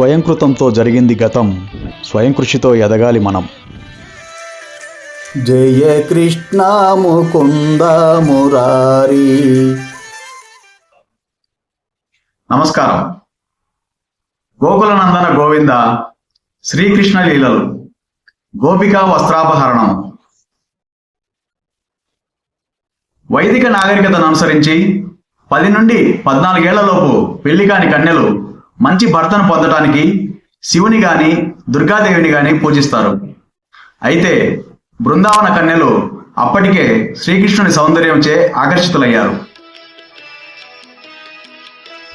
స్వయంకృతంతో జరిగింది గతం. స్వయం కృషితో ఎదగాలి మనం. జయ కృష్ణ ముకుంద మురారి. నమస్కారం. గోకులనందన గోవింద శ్రీకృష్ణ లీలలు. గోపికా వస్త్రాపహరణం. వైదిక నాగరికతను అనుసరించి పది నుండి పద్నాలుగేళ్ళలోపు పెళ్ళి కాని కన్యలు మంచి భర్తను పొందటానికి శివుని గాని దుర్గాదేవిని గాని పూజిస్తారు. అయితే బృందావన కన్యలు అప్పటికే శ్రీకృష్ణుని సౌందర్యంచే ఆకర్షితులయ్యారు.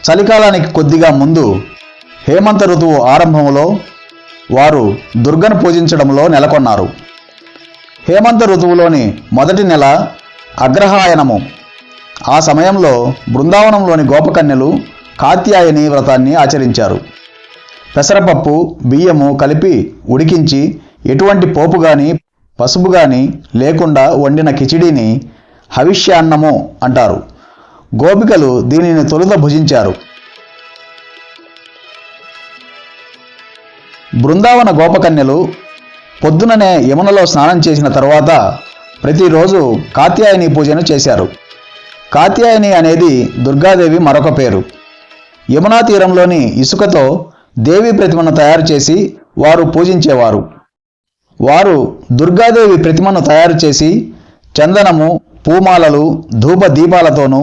చలికాలానికి కొద్దిగా ముందు హేమంత ఋతువు ఆరంభంలో వారు దుర్గను పూజించడంలో నెలకొన్నారు. హేమంత ఋతువులోని మొదటి నెల అగ్రహాయనము. ఆ సమయంలో బృందావనంలోని గోపకన్యలు కాత్యాయని వ్రతాన్ని ఆచరించారు. పెసరపప్పు బియ్యము కలిపి ఉడికించి ఎటువంటి పోపు గాని పసుపు గాని లేకుండా వండిన కిచిడీని హవిష్యాన్నము అంటారు. గోపికలు దీనిని తొలుత భుజించారు. బృందావన గోపకన్యలు పొద్దుననే యమునలో స్నానం చేసిన తరువాత ప్రతిరోజు కాత్యాయని పూజను చేశారు. కాత్యాయని అనేది దుర్గాదేవి మరొక పేరు. యమునా తీరంలోని ఇసుకతో దేవి ప్రతిమను తయారు చేసి వారు పూజించేవారు. వారు దుర్గాదేవి ప్రతిమను తయారు చేసి చందనము పూమాలలు ధూప దీపాలతోనూ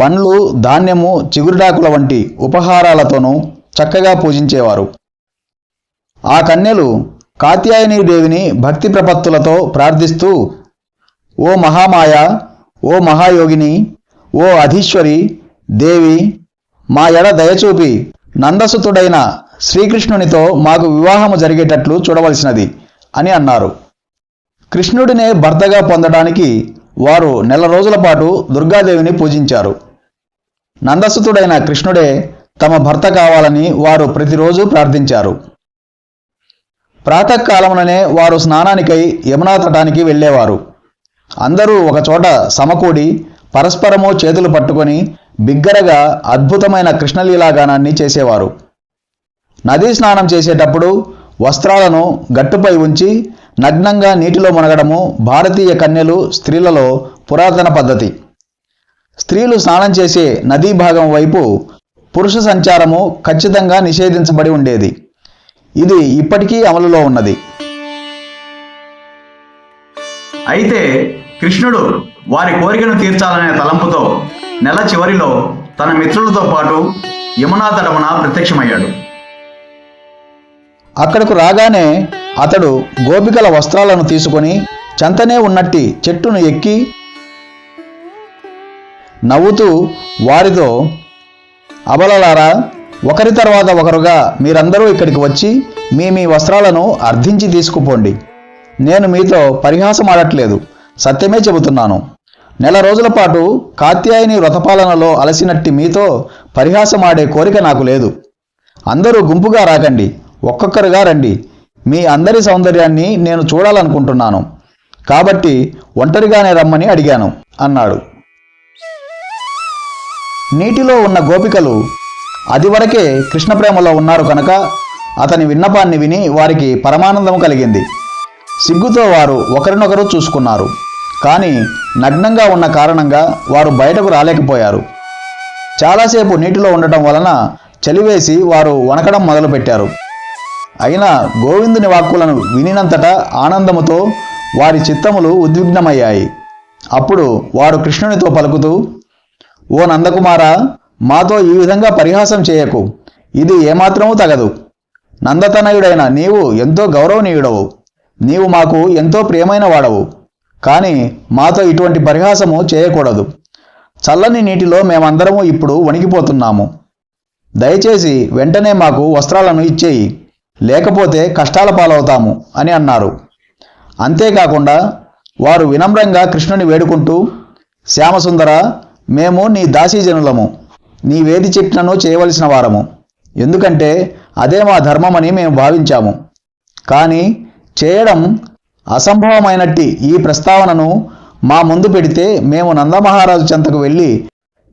పండ్లు ధాన్యము చిగురుడాకుల వంటి ఉపహారాలతోనూ చక్కగా పూజించేవారు. ఆ కన్యలు కాత్యాయని దేవిని భక్తి ప్రపత్తులతో ప్రార్థిస్తూ ఓ మహామాయ ఓ మహాయోగిని ఓ అధీశ్వరి దేవి మా ఎడ దయచూపి. నందసుతుడైన శ్రీకృష్ణునితో మాకు వివాహము జరిగేటట్లు చూడవలసినది అని అన్నారు. కృష్ణుడినే భర్తగా పొందడానికి వారు నెల రోజుల పాటు దుర్గాదేవిని పూజించారు. నందసుతుడైన కృష్ణుడే తమ భర్త కావాలని వారు ప్రతిరోజు ప్రార్థించారు. ప్రాతకాలముననే వారు స్నానానికై యమునా తటానికి వెళ్ళేవారు. అందరూ ఒకచోట సమకూడి పరస్పరము చేతులు పట్టుకొని బిగ్గరగా అద్భుతమైన కృష్ణలీలాగానాన్ని చేసేవారు. నదీ స్నానం చేసేటప్పుడు వస్త్రాలను గట్టుపై ఉంచి నగ్నంగా నీటిలో మునగడము భారతీయ కన్యలు స్త్రీలలో పురాతన పద్ధతి. స్త్రీలు స్నానం చేసే నదీ భాగం వైపు పురుష సంచారము ఖచ్చితంగా నిషేధించబడి ఉండేది. ఇది ఇప్పటికీ అమలులో ఉన్నది. అయితే కృష్ణుడు వారి కోరికను తీర్చాలనే తలంపుతో నెల చివరిలో తన మిత్రులతో పాటు యమునా తటమున ప్రత్యక్షమయ్యాడు. అక్కడకు రాగానే అతడు గోపికల వస్త్రాలను తీసుకొని చెంతనే ఉన్నట్టి చెట్టును ఎక్కి నవ్వుతూ వారితో అబలలారా ఒకరి తర్వాత ఒకరుగా మీరందరూ ఇక్కడికి వచ్చి మీ మీ వస్త్రాలను అర్థించి తీసుకుపోండి. నేను మీతో పరిహాసం ఆడట్లేదు సత్యమే చెబుతున్నాను. నెల రోజుల పాటు కాత్యాయని వ్రతపాలనలో అలసినట్టి మీతో పరిహాసమాడే కోరిక నాకు లేదు. అందరూ గుంపుగా రాకండి ఒక్కొక్కరుగా రండి. మీ అందరి సౌందర్యాన్ని నేను చూడాలనుకుంటున్నాను. కాబట్టి ఒంటరిగానే రమ్మని అడిగాను అన్నాడు. నీటిలో ఉన్న గోపికలు అదివరకే కృష్ణప్రేమలో ఉన్నారు కనుక అతని విన్నపాన్ని విని వారికి పరమానందం కలిగింది. సిగ్గుతో వారు ఒకరినొకరు చూసుకున్నారు. కానీ నగ్నంగా ఉన్న కారణంగా వారు బయటకు రాలేకపోయారు. చాలాసేపు నీటిలో ఉండటం వలన చలివేసి వారు వణకడం మొదలుపెట్టారు. అయినా గోవిందుని వాక్కులను వినినంతటా ఆనందముతో వారి చిత్తములు ఉద్విగ్నమయ్యాయి. అప్పుడు వారు కృష్ణునితో పలుకుతూ ఓ నందకుమార మాతో ఈ విధంగా పరిహాసం చేయకు. ఇది ఏమాత్రమూ తగదు. నందతనయుడైన నీవు ఎంతో గౌరవనీయుడవు. నీవు మాకు ఎంతో ప్రియమైన వాడవు. కానీ మాతో ఇటువంటి పరిహాసము చేయకూడదు. చల్లని నీటిలో మేమందరము ఇప్పుడు వణికిపోతున్నాము. దయచేసి వెంటనే మాకు వస్త్రాలను ఇచ్చేయి లేకపోతే కష్టాల పాలవుతాము అని అన్నారు. అంతేకాకుండా వారు వినమ్రంగా కృష్ణుని వేడుకుంటూ శ్యామసుందర మేము నీ దాసీజనులము నీ వేది చెప్పినను చేయవలసిన వారము. ఎందుకంటే అదే మా ధర్మమని మేము భావించాము. కానీ చేయడం అసంభవమైనట్టి ఈ ప్రస్తావనను మా ముందు పెడితే మేము నందమహారాజు చెంతకు వెళ్ళి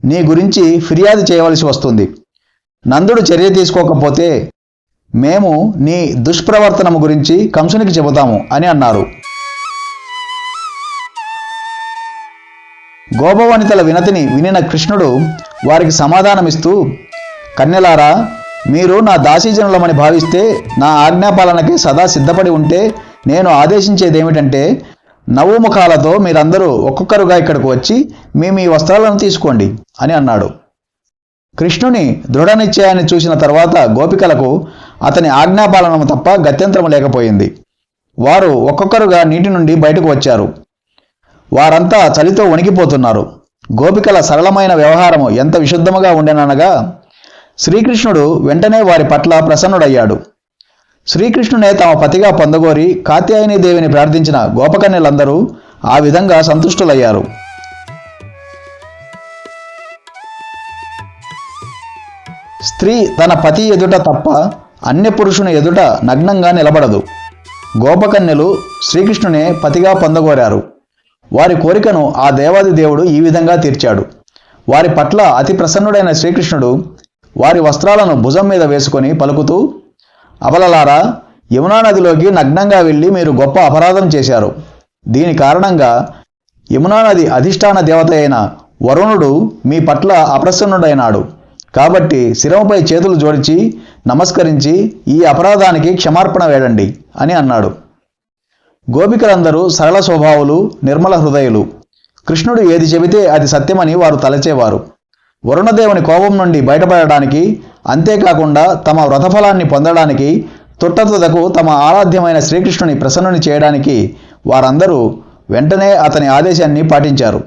నీ గురించి ఫిర్యాదు చేయవలసి వస్తుంది. నందుడు చర్య తీసుకోకపోతే మేము నీ దుష్ప్రవర్తనము గురించి కంసునికి చెబుతాము అని అన్నారు. గోపవనితల వినతిని వినిన కృష్ణుడు వారికి సమాధానమిస్తూ కన్యలారా మీరు నా దాసీజనులమని భావిస్తే నా ఆజ్ఞాపాలనకి సదా సిద్ధపడి ఉంటే నేను ఆదేశించేదేమిటంటే నవ్వుముఖాలతో మీరందరూ ఒక్కొక్కరుగా ఇక్కడికి వచ్చి మీ మీ వస్త్రాలను తీసుకోండి అని అన్నాడు. కృష్ణుని దృఢ నిశ్చయాన్ని చూసిన తర్వాత గోపికలకు అతని ఆజ్ఞాపాలనము తప్ప గత్యంతరం లేకపోయింది. వారు ఒక్కొక్కరుగా నీటి నుండి బయటకు వచ్చారు. వారంతా చలితో వణికిపోతున్నారు. గోపికల సరళమైన వ్యవహారము ఎంత విశుద్ధముగా ఉండేననగా శ్రీకృష్ణుడు వెంటనే వారి పట్ల ప్రసన్నుడయ్యాడు. శ్రీకృష్ణునే తమ పతిగా పొందగోరి కాత్యాయని దేవిని ప్రార్థించిన గోపకన్యలందరూ ఆ విధంగా సంతుష్టులయ్యారు. స్త్రీ తన పతి ఎదుట తప్ప అన్య పురుషుని ఎదుట నగ్నంగా నిలబడదు. గోపకన్యలు శ్రీకృష్ణునే పతిగా పొందగోరారు. వారి కోరికను ఆ దేవాది దేవుడు ఈ విధంగా తీర్చాడు. వారి పట్ల అతి ప్రసన్నుడైన శ్రీకృష్ణుడు వారి వస్త్రాలను భుజం మీద వేసుకొని పలుకుతూ అబలలారా యమునా నదిలోకి నగ్నంగా వెళ్ళి మీరు గొప్ప అపరాధం చేశారు. దీని కారణంగా యమునా నది అధిష్టాన దేవత అయిన వరుణుడు మీ పట్ల అప్రసన్నుడైనాడు. కాబట్టి శిరముపై చేతులు జోడించి నమస్కరించి ఈ అపరాధానికి క్షమార్పణ వేడండి అని అన్నాడు. గోపికలందరూ సరళ స్వభావులు నిర్మల హృదయులు. కృష్ణుడు ఏది చెబితే అది సత్యమని వారు తలచేవారు. వరుణదేవుని కోపం నుండి బయటపడడానికి అంతేకాకుండా తమ వ్రతఫలాన్ని పొందడానికి తుట్టతుదకు తమ ఆరాధ్యమైన శ్రీకృష్ణుని ప్రసన్నుని చేయడానికి వారందరూ వెంటనే అతని ఆదేశాన్ని పాటించారు.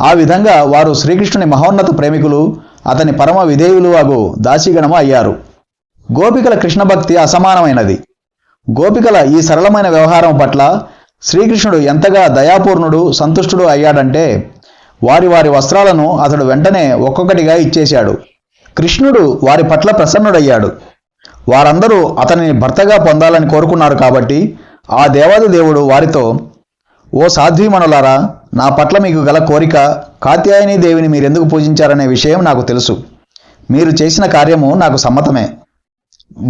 ఆ విధంగా వారు శ్రీకృష్ణుని మహోన్నత ప్రేమికులు అతని పరమ విధేయులు అగు దాసిగణము అయ్యారు. గోపికల కృష్ణ భక్తి అసమానమైనది. గోపికల ఈ సరళమైన వ్యవహారం పట్ల శ్రీకృష్ణుడు ఎంతగా దయాపూర్ణుడు సంతుష్టుడు అయ్యాడంటే వారి వారి వస్త్రాలను అతడు వెంటనే ఒక్కొక్కటిగా ఇచ్చేశాడు. కృష్ణుడు వారి పట్ల ప్రసన్నుడయ్యాడు. వారందరూ అతనిని భర్తగా పొందాలని కోరుకున్నారు కాబట్టి ఆ దేవాది దేవుడు వారితో ఓ సాధ్వీమణులారా నా పట్ల మీకు గల కోరిక కాత్యాయని దేవిని మీరెందుకు పూజించారనే విషయం నాకు తెలుసు. మీరు చేసిన కార్యము నాకు సమ్మతమే.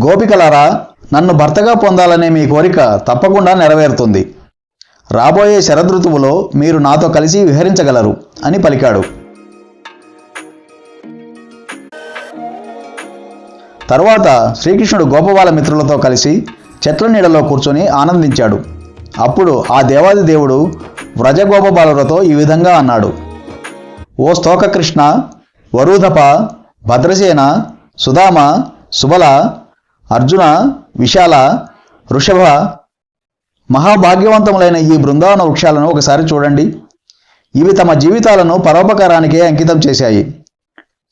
గోపికలారా నన్ను భర్తగా పొందాలనే మీ కోరిక తప్పకుండా నెరవేరుతుంది. రాబోయే శరదృతువులో మీరు నాతో కలిసి విహరించగలరు అని పలికాడు. తరువాత శ్రీకృష్ణుడు గోపబాల మిత్రులతో కలిసి చెట్ల నీడలో కూర్చొని ఆనందించాడు. అప్పుడు ఆ దేవాది దేవుడు వ్రజగోపబాలులతో ఈ విధంగా అన్నాడు. ఓ స్తోకకృష్ణ కృష్ణ భద్రసేన సుధామ సుబల అర్జున విశాల వృషభ మహాభాగ్యవంతములైన ఈ బృందావన వృక్షాలను ఒకసారి చూడండి. ఇవి తమ జీవితాలను పరోపకారానికే అంకితం చేశాయి.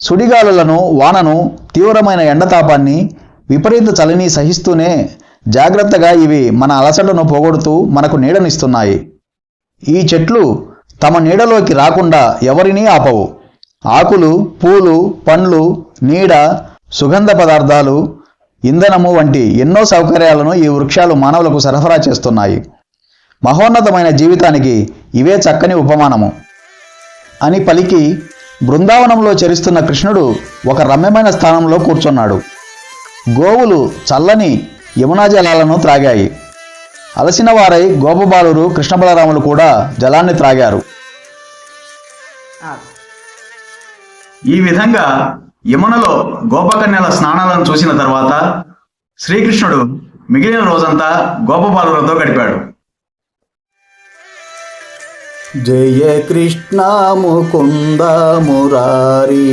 సుడిగాలులను వానను తీవ్రమైన ఎండతాపాన్ని విపరీత చలిని సహిస్తూనే జాగ్రత్తగా ఇవి మన అలసటను పోగొడుతూ మనకు నీడనిస్తున్నాయి. ఈ చెట్లు తమ నీడలోకి రాకుండా ఎవరినీ ఆపవు. ఆకులు పూలు పండ్లు నీడ సుగంధ పదార్థాలు ఇంధనము వంటి ఎన్నో సౌకర్యాలను ఈ వృక్షాలు మానవులకు సరఫరా చేస్తున్నాయి. మహోన్నతమైన జీవితానికి ఇవే చక్కని ఉపమానము. అని పలికి బృందావనంలో చరిస్తున్న కృష్ణుడు ఒక రమ్యమైన స్థానంలో కూర్చున్నాడు. గోవులు చల్లని యమునా జలాలను త్రాగాయి. అలసిన వారై గోపబాలురు కృష్ణబలరాములు కూడా జలాన్ని త్రాగారు. ఈ విధంగా యమునలో గోపకన్యల స్నానాలను చూసిన తర్వాత శ్రీకృష్ణుడు మిగిలిన రోజంతా గోపబాలులతో గడిపాడు. జయ కృష్ణ ముకుంద మురారి.